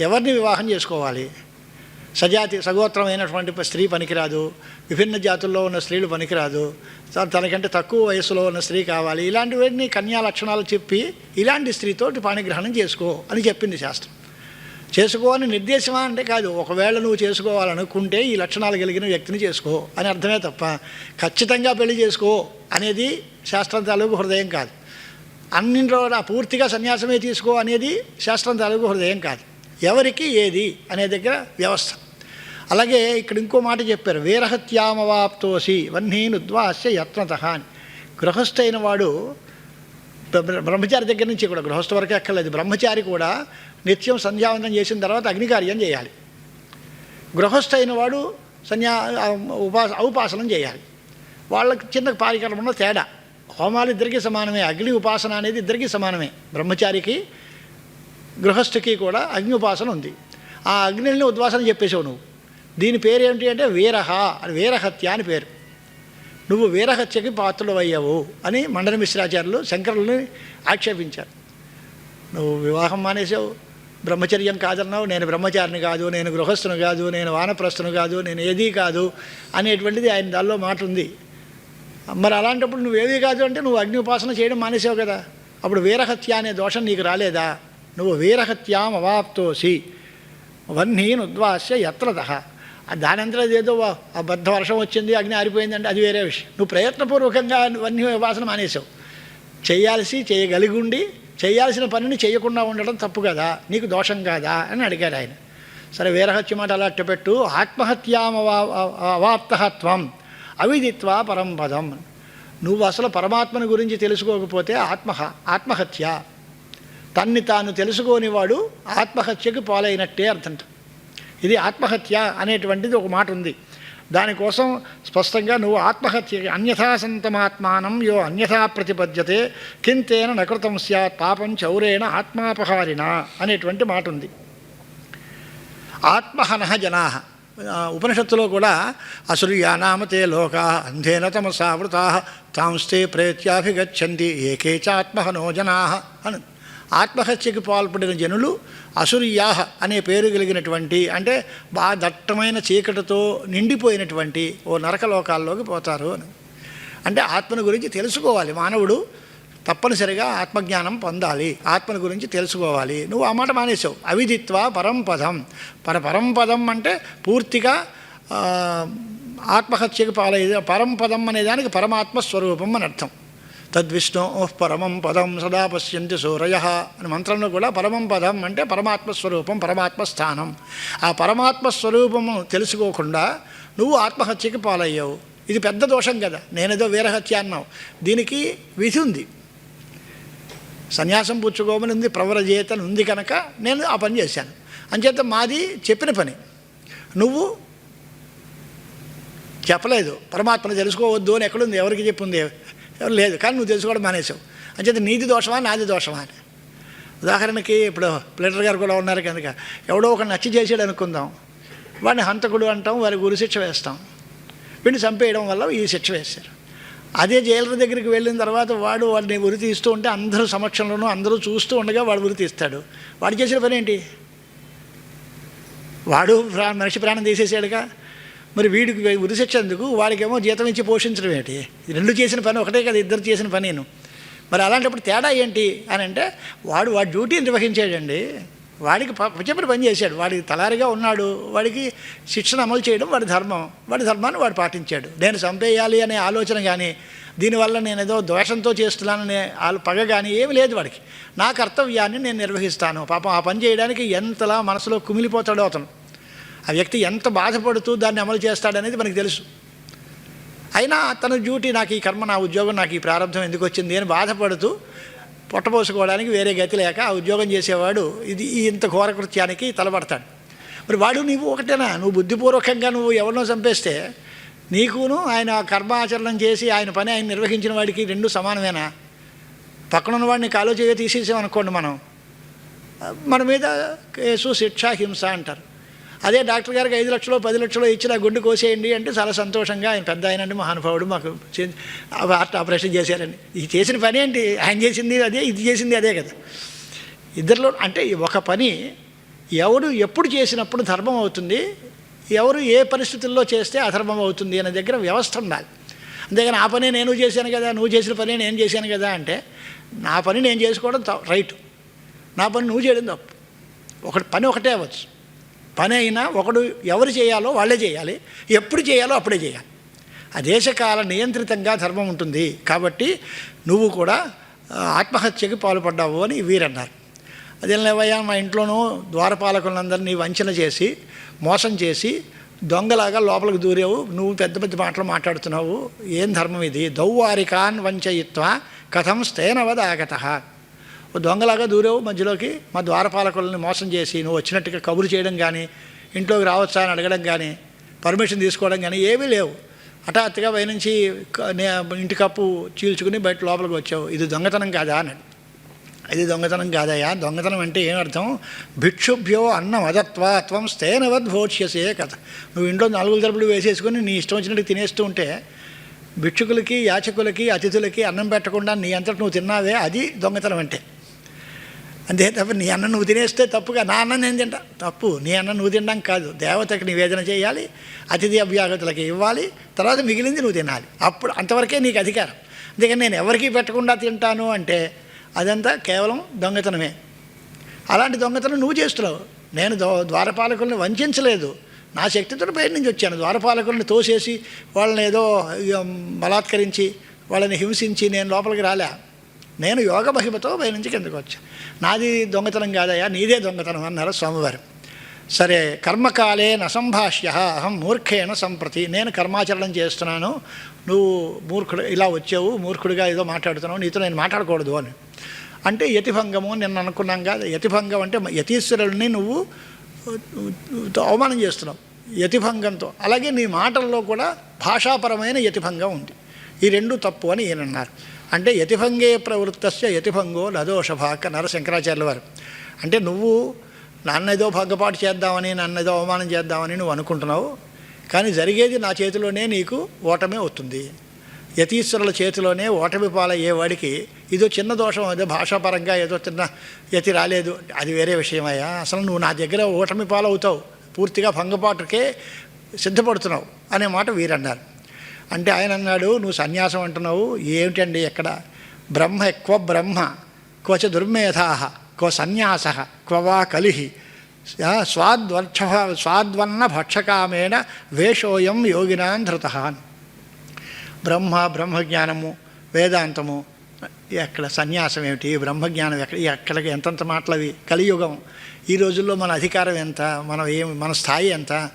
ఎవరిని వివాహం చేసుకోవాలి? సజాతి సగోత్రమైనటువంటి స్త్రీ పనికిరాదు. విభిన్న జాతుల్లో ఉన్న స్త్రీలు పనికిరాదు. తనకంటే తక్కువ వయసులో ఉన్న స్త్రీ కావాలి. ఇలాంటివన్నీ కన్యా లక్షణాలు చెప్పి ఇలాంటి స్త్రీతోటి పాణిగ్రహణం చేసుకో అని చెప్పింది శాస్త్రం. చేసుకోవని నిర్దేశమా అంటే కాదు. ఒకవేళ నువ్వు చేసుకోవాలనుకుంటే ఈ లక్షణాలు కలిగిన వ్యక్తిని చేసుకో అని అర్థమే తప్ప ఖచ్చితంగా పెళ్ళి చేసుకో అనేది శాస్త్రం తాలూకు హృదయం కాదు. అన్నింటిలో నా పూర్తిగా సన్యాసమే తీసుకో అనేది శాస్త్రం తాలూకు హృదయం కాదు. ఎవరికి ఏది అనే దగ్గర వ్యవస్థ. అలాగే ఇక్కడ ఇంకో మాట చెప్పారు వీరహత్యామవాప్తోసి వహ్నీనుద్వాస్య యత్నత అని. గృహస్థైన వాడు బ్రహ్మచారి దగ్గర నుంచి కూడా గృహస్థ వరకే అక్కర్లేదు బ్రహ్మచారి కూడా నిత్యం సంధ్యావందనం చేసిన తర్వాత అగ్నికార్యం చేయాలి. గృహస్థైన వాడు సన్యా ఉపాస ఔపాసనం చేయాలి. వాళ్ళకి చిన్న పారికర్మంలో తేడా. హోమాలు ఇద్దరికీ సమానమే అగ్ని ఉపాసన అనేది ఇద్దరికీ సమానమే బ్రహ్మచారికి గృహస్థుకి కూడా అగ్ని ఉపాసన ఉంది. ఆ అగ్నిని ఉద్వాసన చెప్పేసావు నువ్వు. దీని పేరు ఏమిటి అంటే వీరహ అని వీరహత్య అని పేరు. నువ్వు వీరహత్యకి పాత్రలు అయ్యావు అని మండల మిశ్రాచార్యులు శంకరుల్ని ఆక్షేపించారు. నువ్వు వివాహం మానేసావు బ్రహ్మచర్యం కాదన్నావు. నేను బ్రహ్మచారిని కాదు నేను గృహస్థును కాదు నేను వానప్రస్థును కాదు నేను ఏదీ కాదు అనేటువంటిది ఆయన దానిలో మాట ఉంది. మరి అలాంటప్పుడు నువ్వు ఏదీ కాదు అంటే నువ్వు అగ్ని ఉపాసన చేయడం మానేసావు కదా. అప్పుడు వీరహత్య అనే దోషం నీకు రాలేదా? నువ్వు వీరహత్యాం అవాప్తోసి వహ్నీన్ ఉద్వాస్య యత్రతః దాని అంతా ఏదో అబద్ధ బద్ధ వర్షం వచ్చింది అగ్ని ఆరిపోయిందంటే అది వేరే విషయం. నువ్వు ప్రయత్నపూర్వకంగా వన్య ఉపాసన మానేసావు చేయాల్సి చేయగలిగి ఉండి చేయాల్సిన పనిని చేయకుండా ఉండడం తప్పు కదా నీకు దోషం కాదా అని అడిగాడు ఆయన. సరే వీరహత్య మాట అలా అట్టపెట్టు. ఆత్మహత్యామవా అవాప్తత్వం అవిదిత్వ పరంపదం నువ్వు అసలు పరమాత్మని గురించి తెలుసుకోకపోతే ఆత్మ ఆత్మహత్య. తన్ని తాను తెలుసుకోనివాడు ఆత్మహత్యకు పాలైనట్టే అర్థంట. ఇది ఆత్మహత్య అనేటువంటిది ఒక మాట ఉంది. దానికోసం స్పష్టంగా నువ్వు ఆత్మహత్య అన్యథా సంతమాత్మానం యో అన్యథా ప్రతిపద్యతే కింతేన నకృతం స్యాత్ పాపం చౌరేణ ఆత్మాపహారిణ అనేటువంటి మాట ఉంది. ఆత్మహన జనా. ఉపనిషత్తులో కూడా అసుర్యానామతే లోకా అంధేన తమసావృతా తాంస్తే ప్రేత్యాభిగచ్చంది ఏకే చాత్మహనో జనా అని. ఆత్మహత్యకి పాల్పడిన జనులు అసుర్యాహ అనే పేరు కలిగినటువంటి అంటే బాగా దట్టమైన చీకటితో నిండిపోయినటువంటి ఓ నరకలోకాల్లోకి పోతారు అని. అంటే ఆత్మను గురించి తెలుసుకోవాలి. మానవుడు తప్పనిసరిగా ఆత్మజ్ఞానం పొందాలి. ఆత్మను గురించి తెలుసుకోవాలి. నువ్వు ఆ మాట మానేసావు అవిదిత్వ పరంపదం. పర పరంపదం అంటే పూర్తిగా ఆత్మహత్యకు పాలయ్యే పరంపదం అనే దానికి పరమాత్మ స్వరూపం అని అర్థం. తద్విష్ణు పరమం పదం సదా పశ్యంతి సూరయ అని మంత్రంలో కూడా పరమం పదం అంటే పరమాత్మ స్వరూపం పరమాత్మ స్థానం ఆ పరమాత్మస్వరూపము తెలుసుకోకుండా నువ్వు ఆత్మహత్యకి పాలయ్యావు. ఇది పెద్ద దోషం కదా. నేనేదో వీరహత్య అన్నావు. దీనికి విధి ఉంది. సన్యాసం పుచ్చుకోమని ఉంది ప్రవరజేతని ఉంది కనుక నేను ఆ పని చేశాను. అంచేత మాది చెప్పిన పని. నువ్వు చెప్పలేదు. పరమాత్మను తెలుసుకోవద్దు అని ఎక్కడుంది? ఎవరికి చెప్పుంది? ఎవరు లేదు. కానీ నువ్వు తెలుసుకోవడం మానేసావు అంచేది నీది దోషమా నాది దోషమా అని. ఉదాహరణకి ఇప్పుడు ప్లేటర్ గారు కూడా ఉన్నారు కనుక ఎవడో ఒక నచ్చి చేసాడు అనుకుందాం. వాడిని హంతకుడు అంటాం వారి గురి శిక్ష వేస్తాం. వీడిని చంపేయడం వల్ల ఈ శిక్ష వేశారు. అదే జైలర్ దగ్గరికి వెళ్ళిన తర్వాత వాడు వాడిని ఉరి తీస్తూ ఉంటే అందరూ సమక్షంలోనూ అందరూ చూస్తూ ఉండగా వాడు ఉరి తీస్తాడు. వాడు చేసిన పని ఏంటి? వాడు మనిషి ప్రాణం తీసేసాడుగా మరి వీడికి ఉరిశిక్ష ఎందుకు వాడికేమో జీతం ఇచ్చి పోషించడం ఏంటి? రెండు చేసిన పని ఒకటే కదా ఇద్దరు చేసిన పనేను మరి అలాంటప్పుడు తేడా ఏంటి అని అంటే వాడు వాడి డ్యూటీ నిర్వహించాడండి. వాడికి ప- చెప్పిన పని చేశాడు. వాడికి తలారిగా ఉన్నాడు. వాడికి శిక్షణ అమలు చేయడం వాడి ధర్మం. వాడి ధర్మాన్ని వాడు పాటించాడు. నేను చంపేయాలి అనే ఆలోచన కానీ దీనివల్ల నేను ఏదో దోషంతో చేస్తున్నాననే వాళ్ళు పగ కానీ ఏమి లేదు వాడికి. నా కర్తవ్యాన్ని నేను నిర్వహిస్తాను. పాపం ఆ పని చేయడానికి ఎంతలా మనసులో కుమిలిపోతాడో అతను. ఆ వ్యక్తి ఎంత బాధపడుతూ దాన్ని అమలు చేస్తాడనేది మనకు తెలుసు. అయినా తన డ్యూటీ నాకు ఈ కర్మ నా ఉద్యోగం నాకు ఈ ప్రారంభం ఎందుకు వచ్చింది అని బాధపడుతూ పొట్టపోసుకోవడానికి వేరే గతి లేక ఆ ఉద్యోగం చేసేవాడు ఇది ఈ ఇంత ఘోరకృత్యానికి తలపడతాడు. మరి వాడు నువ్వు ఒకటేనా? నువ్వు బుద్ధిపూర్వకంగా నువ్వు ఎవరినో చంపేస్తే నీకును ఆయన కర్మాచరణం చేసి ఆయన పని ఆయన నిర్వహించిన వాడికి రెండు సమానమేనా? పక్కనున్న వాడిని కాలో చేయ తీసేసామనుకోండి మనం. మన మీద కేసు శిక్ష హింస అంటారు. అదే డాక్టర్ గారికి ఐదు లక్షలు పది లక్షలు ఇచ్చిన గుండు గుండె కోసేయండి అంటే చాలా సంతోషంగా ఆయన పెద్ద ఆయనండి మహానుభావుడు మాకు చే- హార్ట్ ఆపరేషన్ చేశారని. ఇది చేసిన పని ఏంటి? ఆయన చేసింది అదే ఇది చేసింది అదే కదా. ఇద్దరిలో అంటే ఒక పని ఎవడు ఎప్పుడు చేసినప్పుడు ధర్మం అవుతుంది ఎవరు ఏ పరిస్థితుల్లో చేస్తే అధర్మం అవుతుంది అనే దగ్గర వ్యవస్థ ఉండాలి. అంతేగాని ఆ పని నేను చేశాను కదా నువ్వు చేసిన పని నేను చేశాను కదా అంటే నా పని నేను చేసుకోవడం త- రైట్. నా పని నువ్వు చేయడం తప్పు. ఒకటి పని ఒకటే అవ్వచ్చు. పని అయినా ఒకడు ఎవరు చేయాలో వాళ్ళే చేయాలి. ఎప్పుడు చేయాలో అప్పుడే చేయాలి. ఆ దేశకాల నియంత్రితంగా ధర్మం ఉంటుంది. కాబట్టి నువ్వు కూడా ఆత్మహత్యకు ఆత్మహత్యకి పాల్పడ్డావు అని వీరన్నారు. అదేం లేవయ్యా మా ఇంట్లోనూ ద్వారపాలకులందరినీ వంచన చేసి మోసం చేసి దొంగలాగా లోపలికి దూరావు. నువ్వు పెద్ద పెద్ద మాటలు మాట్లాడుతున్నావు. ఏం ధర్మం ఇది? దౌవారికాన్ వంచయిత్వ కథం స్థేనవదాగత ఓ దొంగలాగా దూరావు మధ్యలోకి. మా ద్వారపాలకులని మోసం చేసి నువ్వు వచ్చినట్టుగా కబురు చేయడం కానీ ఇంట్లోకి రావచ్చా అని అడగడం కానీ పర్మిషన్ తీసుకోవడం కానీ ఏమీ లేవు. హఠాత్తుగా పై నుంచి ఇంటి కప్పు చీల్చుకుని బయట లోపలికి వచ్చావు. ఇది దొంగతనం కాదా అన్నాడు. ఇది దొంగతనం కాదయా దొంగతనం అంటే ఏమర్థం భిక్షుభ్యో అన్నం అదత్వాత్వం స్థేనవద్ భోక్ష్యసే కథ. నువ్వు ఇంట్లో నాలుగు తరపులు వేసేసుకుని నీ ఇష్టం వచ్చినట్టు తినేస్తూ ఉంటే భిక్షుకులకి యాచకులకి అతిథులకి అన్నం పెట్టకుండా నీ అంతటి నువ్వు తిన్నావే అది దొంగతనం అంటే. అంతే తప్ప నీ అన్న నువ్వు తినేస్తే తప్పుగా నా అన్న నేను తింటా. తప్పు. నీ అన్న నువ్వు తినడం కాదు. దేవతకు నివేదన చేయాలి అతిథి అభ్యాగతులకి ఇవ్వాలి తర్వాత మిగిలింది నువ్వు తినాలి. అప్పుడు అంతవరకే నీకు అధికారం. అందుకని నేను ఎవరికీ పెట్టకుండా తింటాను అంటే అదంతా కేవలం దొంగతనమే. అలాంటి దొంగతనం నువ్వు చేస్తున్నావు. నేను దో ద్వారపాలకుల్ని వంచలేదు. నా శక్తితో బయట నుంచి వచ్చాను. ద్వారపాలకుల్ని తోసేసి వాళ్ళని ఏదో బలాత్కరించి వాళ్ళని హింసించి నేను లోపలికి రాలే. నేను యోగ మహిమతో బయట నుంచి కిందకు వచ్చా. నాది దొంగతనం కాదయ్యా నీదే దొంగతనం అన్నారు స్వామివారు. సరే కర్మకాలే నసంభాష్య అహం మూర్ఖేణ సంప్రతి. నేను కర్మాచరణం చేస్తున్నాను నువ్వు మూర్ఖుడు ఇలా వచ్చావు మూర్ఖుడిగా ఏదో మాట్లాడుతున్నావు నీతో నేను మాట్లాడకూడదు అని. అంటే యతిభంగము అని నిన్న అనుకున్నాం కాదు. యతిభంగం అంటే యతీశ్వరుల్ని నువ్వు అవమానం చేస్తున్నావు. యతిభంగంతో. అలాగే నీ మాటల్లో కూడా భాషాపరమైన యతిభంగం ఉంది. ఈ రెండు తప్పు అని ఈయనన్నారు. అంటే యతిభంగే ప్రవృత్తస్య యతిభంగో లదోషభాక నరశంకరాచార్యుల వారు అంటే నువ్వు నన్నదో భగ్గపాటు చేద్దామని నన్నేదో అవమానం చేద్దామని నువ్వు అనుకుంటున్నావు కానీ జరిగేది నా చేతిలోనే నీకు ఓటమే అవుతుంది యతీశ్వరుల చేతిలోనే ఓటమి పాలయ్యే వాడికి ఇదో చిన్న దోషం అదే భాషాపరంగా ఏదో చిన్న యతి రాలేదు. అది వేరే విషయమయ్యా. అసలు నువ్వు నా దగ్గర ఓటమి పాలవుతావు. పూర్తిగా భంగపాటుకే సిద్ధపడుతున్నావు అనే మాట వీరన్నారు. అంటే ఆయన అన్నాడు నువ్వు సన్యాసం అంటున్నావు ఏమిటండి ఎక్కడ బ్రహ్మ క్వ బ్రహ్మ క్వచ దుర్మేధా క్వ సన్యాస క్వవా కలిహి ఆ, స్వాద్వర్క్ష స్వాద్వన్న భక్షకామేణ వేషోయం యోగినాన్ ధృత. బ్రహ్మ బ్రహ్మజ్ఞానము వేదాంతము ఎక్కడ సన్యాసం ఏమిటి? బ్రహ్మజ్ఞానం ఎక్కడ ఎక్కడికి ఎంతంత మాటలవి కలియుగం. ఈ రోజుల్లో మన అధికారం ఎంత? మన ఏం మన స్థాయి ఎంత?